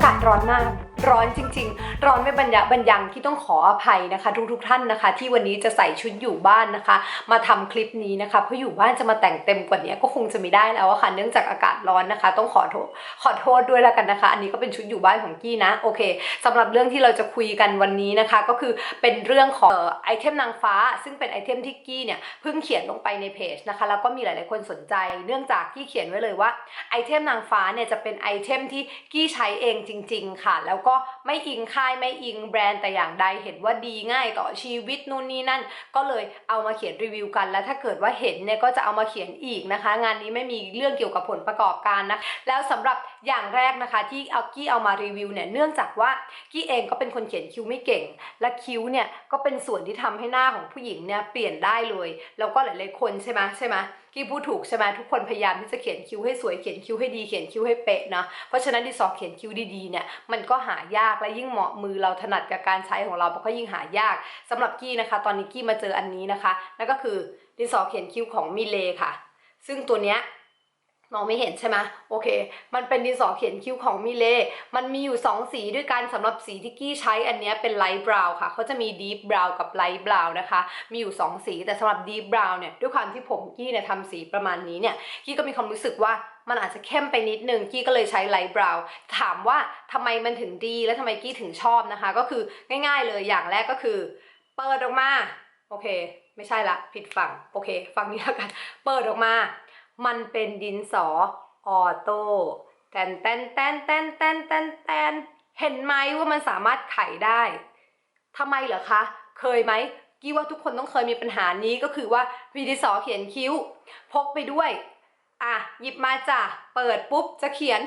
пока! ร้อนจริง ๆ ร้อนไม่บรรยะบรรยังที่ต้องขออภัยนะคะ ทุกๆท่านนะคะ ที่วันนี้จะใส่ชุดอยู่บ้านนะคะ มาทำคลิปนี้นะคะเพราะอยู่บ้านจะมาแต่งเต็มกว่านี้ก็คงจะไม่ได้แล้วอะค่ะเนื่องจากอากาศร้อนนะคะ ต้องขอโทษขอโทษด้วยแล้วกันนะคะ อันนี้ก็เป็นชุดอยู่บ้านของกี้นะโอเคสำหรับเรื่องที่เราจะคุยกันวันนี้นะคะ ก็คือเป็นเรื่องของออไอเทมนางฟ้า ซึ่งเป็นไอเทมที่กี้เนี่ยเพิ่งเขียนลงไปในเพจนะคะ แล้วก็มีหลายๆคนสนใจ เนื่องจากกี้เขียนไว้เลยว่าไอเทมนางฟ้าเนี่ยจะเป็นไอเทมที่กี้ใช้เองจริงๆ ค่ะ แล้วก็ไม่อิงค่ายไม่อิงแบรนด์แต่อย่างใดเห็นว่าดีง่ายต่อชีวิตนู่นนี่นั่น ก็เลยเอามาเขียนรีวิวกัน แล้วถ้าเกิดว่าเห็นเนี่ยก็จะเอามาเขียนอีกนะคะ งานนี้ไม่มีเรื่องเกี่ยวกับผลประกอบการนะแล้วสำหรับอย่างแรกนะคะ ที่เอากี้เอามารีวิวเนี่ยเนื่องจากว่ากี้เองก็เป็นคนเขียนคิ้วไม่เก่ง และคิ้วเนี่ยก็เป็นส่วนที่ทำให้หน้าของผู้หญิงเนี่ยเปลี่ยนได้เลย แล้วก็หลายๆคนใช่ไหมใช่ไหมกี้พูดถูกใช่ไหมทุกคนพยายามที่จะเขียนคิ้วให้สวยเขียนคิ้วให้ดีเขียนคิ้วให้เป๊ะเนาะเพราะฉะนั้นดินสอเขียนคิ้วดีๆเนี่ยมันก็หายากและยิ่งเหมาะมือเราถนัดกับการใช้ของเรามันก็ยิ่งหายากสำหรับกี้นะคะ ตอนนี้กี้มาเจออันนี้นะคะนั่นก็คือดินสอเขียนคิ้วของมิเลค่ะ ซึ่งตัวเนี้ย มองไม่เห็นใช่ไหมโอเค มันเป็นดินสอเขียนคิ้วของมิเลมันมีอยู่ 2 สีด้วยกันสำหรับสีที่กี้ใช้อันนี้เป็นไลท์บราวน์ค่ะเขาจะมีดีฟบราวน์กับไลท์บราวน์นะคะ มีอยู่ 2 สีแต่สำหรับดีฟบราวน์เนี่ยด้วยความที่ผมกี้เนี่ยทำสีประมาณนี้เนี่ยกี้ก็มีความรู้สึกว่ามันอาจจะเข้มไปนิดนึงกี้ก็เลยใช้ไลท์บราวน์ถามว่าทำไมมันถึงดีและทำไมกี้ถึงชอบนะคะ ก็คือง่าย ๆ เลยอย่างแรกก็คือ เปิดออกมาโอเค ไม่ใช่ละผิดฝั่งโอเค ฝั่งนี้แล้วกัน เปิดออกมา มันเป็นดินสอออโต้แตนแตนแตนแตนแตนแตนแตนเห็นไหมว่ามันสามารถไขได้ทำไมเหรอคะ เคยไหมกี้ว่าทุกคนต้องเคยมีปัญหานี้ก็คือว่ามีดินสอเขียนคิ้ว พกไปด้วยอะหยิบมาจ้ะเปิดปุ๊บจะเขียน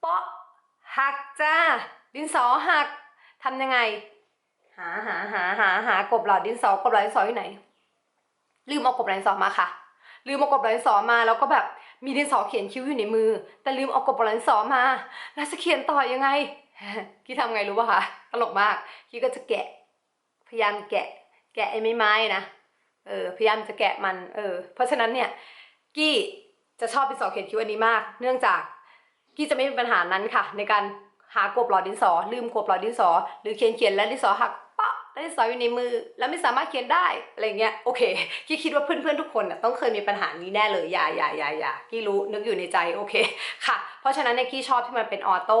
เปาะหักจ้า ดินสอหักทำยังไง หาหาหาหาหากบหลอดดินสอกบหลอดดินสออยู่ไหน ลืมเอากบหลอดดินสอมาค่ะ ลืมเอากบหลอดดินสอมาแล้วก็แบบมีดินสอเขียนคิ้วอยู่ในมือ แต่ลืมเอากบหลอดดินสอมา แล้วจะเขียนต่อยังไงกี้ทำไงรู้ป่ะคะตลกมากกี้ก็จะแกะ พยายามแกะ แกะไอ้ไม้ไม้นะเออพยายามจะแกะมันเออเพราะฉะนั้นเนี่ยกี้จะชอบดินสอเขียนคิ้วอันนี้มาก เนื่องจากกี้จะไม่มีปัญหานั้นค่ะ ในการหากบหลอดดินสอ ลืมกบหลอดดินสอ หรือเขียนเขียนแล้วดินสอหัก แล้วดินสออยู่ในมือ แล้วไม่สามารถเขียนได้อะไรเงี้ยโอเคกี้คิดว่าเพื่อนๆทุกคนน่ะต้องเคยมีปัญหานี้แน่เลยอย่าอย่าอย่าอย่ากี้รู้นึกอยู่ในใจโอเคค่ะ เพราะฉะนั้นในกี้ชอบที่มันเป็นออโต้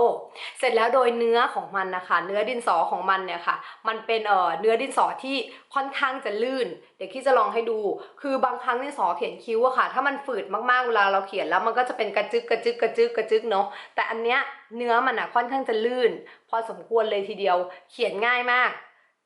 เสร็จแล้วโดยเนื้อของมันนะคะ เนื้อดินสอของมันเนี่ยค่ะ มันเป็นเอ่อเนื้อดินสอที่ค่อนข้างจะลื่น เดี๋ยวกี้จะลองให้ดู คือบางครั้งดินสอเขียนคิ้วอะค่ะ ถ้ามันฝืดมากๆเวลาเราเขียนแล้วมันก็จะเป็นกระจึกกระจึกกระจึกกระจึกเนาะแต่อันเนี้ยเนื้อมันอะค่อนข้างจะลื่น พอสมควรเลยทีเดียวเขียนง่ายมาก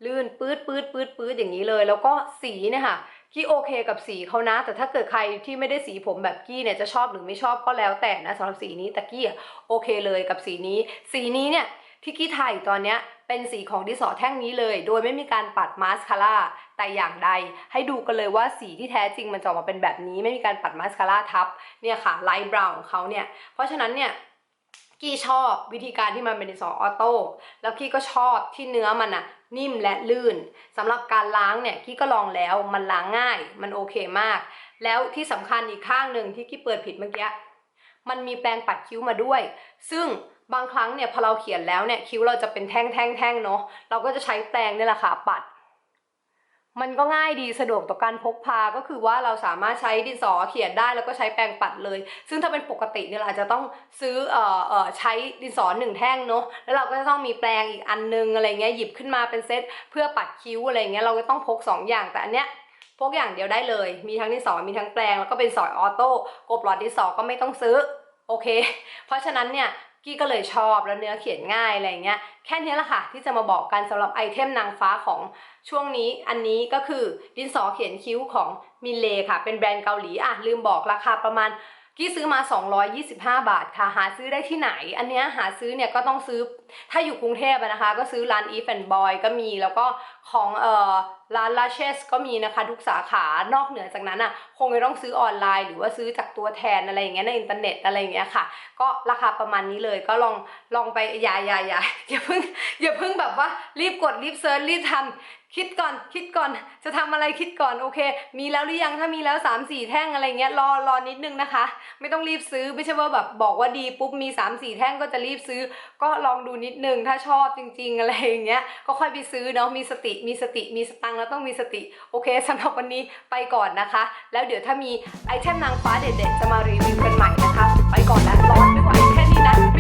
ลื่นปื๊ดปื๊ดปื๊ดปื๊ดอย่างนี้เลย แล้วก็สีเนี่ยค่ะกี้โอเคกับสีเขานะ แต่ถ้าเกิดใครที่ไม่ได้สีผมแบบกี้เนี่ยจะชอบหรือไม่ชอบก็แล้วแต่นะสำหรับสีนี้แต่กี้โอเคเลยกับสีนี้ สีนี้เนี่ยที่กี้ถ่ายตอนเนี้ยเป็นสีของดิสอแท่งนี้เลย โดยไม่มีการปัดมาสคาร่าแต่อย่างใด ให้ดูกันเลยว่าสีที่แท้จริงมันจะออกมาเป็นแบบนี้ ไม่มีการปัดมาสคาร่าทับเนี่ยค่ะไลท์บราวน์ของเขาเนี่ยเพราะฉะนั้นเนี่ยกี้ชอบวิธีการที่มันเป็นดินสอออโต้แล้วกี้ก็ชอบที่เนื้อมันอะ นิ่มและลื่นสำหรับการล้างเนี่ยกี้ก็ลองแล้วมันล้างง่าย มันโอเคมาก แล้วที่สำคัญอีกข้างหนึ่งที่กี้เปิดผิดเมื่อกี้มันมีแปรงปัดคิ้วมาด้วย ซึ่งบางครั้งเนี่ยพอเราเขียนแล้วเนี่ยคิ้วเราจะเป็นแท่งแท่งแท่งเนาะเราก็จะใช้แปรงนี่แหละค่ะปัด มันก็ง่ายดีสะดวกต่อการพกพาก็คือว่าเราสามารถใช้ดินสอเขียนได้แล้วก็ใช้แปรงปัดเลย ซึ่งถ้าเป็นปกติเนี่ยเราอาจจะต้องซื้อเอ่อเอ่อใช้ดินสอหนึ่งแท่งเนาะแล้วเราก็จะต้องมีแปรงอีกอันนึงอะไรเงี้ยหยิบขึ้นมาเป็นเซตเพื่อปัดคิ้วอะไรเงี้ยเราก็ต้องพกสองอย่างแต่อันเนี้ยพกอย่างเดียวได้เลย มีทั้งดินสอมีทั้งแปรงแล้วก็เป็นสอยออโต้กบหลอดดินสอก็ไม่ต้องซื้อโอเค เพราะฉะนั้นเนี่ย กี้ก็เลยชอบแล้วเนื้อเขียนง่ายอะไรเงี้ยแค่นี้แหละค่ะที่จะมาบอกกันสำหรับไอเทมนางฟ้าของช่วงนี้ อันนี้ก็คือดินสอเขียนคิ้วของมิเลค่ะ เป็นแบรนด์เกาหลีอะลืมบอกราคาประมาณกี้ซื้อมา 225 บาทค่ะ หาซื้อได้ที่ไหน อันเนี้ยหาซื้อเนี่ยก็ต้องซื้อ ถ้าอยู่กรุงเทพนะคะ ก็ซื้อร้าน Eve and Boy ก็มี แล้วก็ของเอ่อ ร้าน l a c h e s ก็มีนะคะทุกสาขานอกเหนือจากนั้นอะคงจะต้องซื้อออนไลน์หรือว่าซื้อจากตัวแทนอะไรอย่างเงี้ยในอินเทอร์เน็ตอะไรอย่างเงี้ยค่ะ ก็ราคาประมาณนี้เลยก็ลองลองไปอย่าอย่าอย่าอย่าเพิ่งอย่าเพิ่งแบบว่ารีบกดรีบเซิร์ชรีบทำคิดก่อนคิดก่อนจะทำอะไรคิดก่อนโอเค มีแล้วหรือยังถ้ามีแล้ว 3 4 แท่งอะไรเงี้ยรอรอนิดนึงนะคะ ไม่ต้องรีบซื้อไม่ใช่ว่าแบบบอกว่าดีปุ๊บมี 3 4 แท่งก็จะรีบซื้อ ก็ลองดูนิดนึงถ้าชอบจริง ๆ อะไรอย่างเงี้ยก็ค่อยไปซื้อเนาะมีสติมีสติมีสตังคแล้วต้องมีสติ โอเคสำหรับวันนี้ไปก่อนนะคะ แล้วเดี๋ยวถ้ามีไอเทมนางฟ้าเด็ดๆจะมารีวิวกันใหม่นะคะ ไปก่อนแล้วร้อนไม่ไหวแค่นี้นะ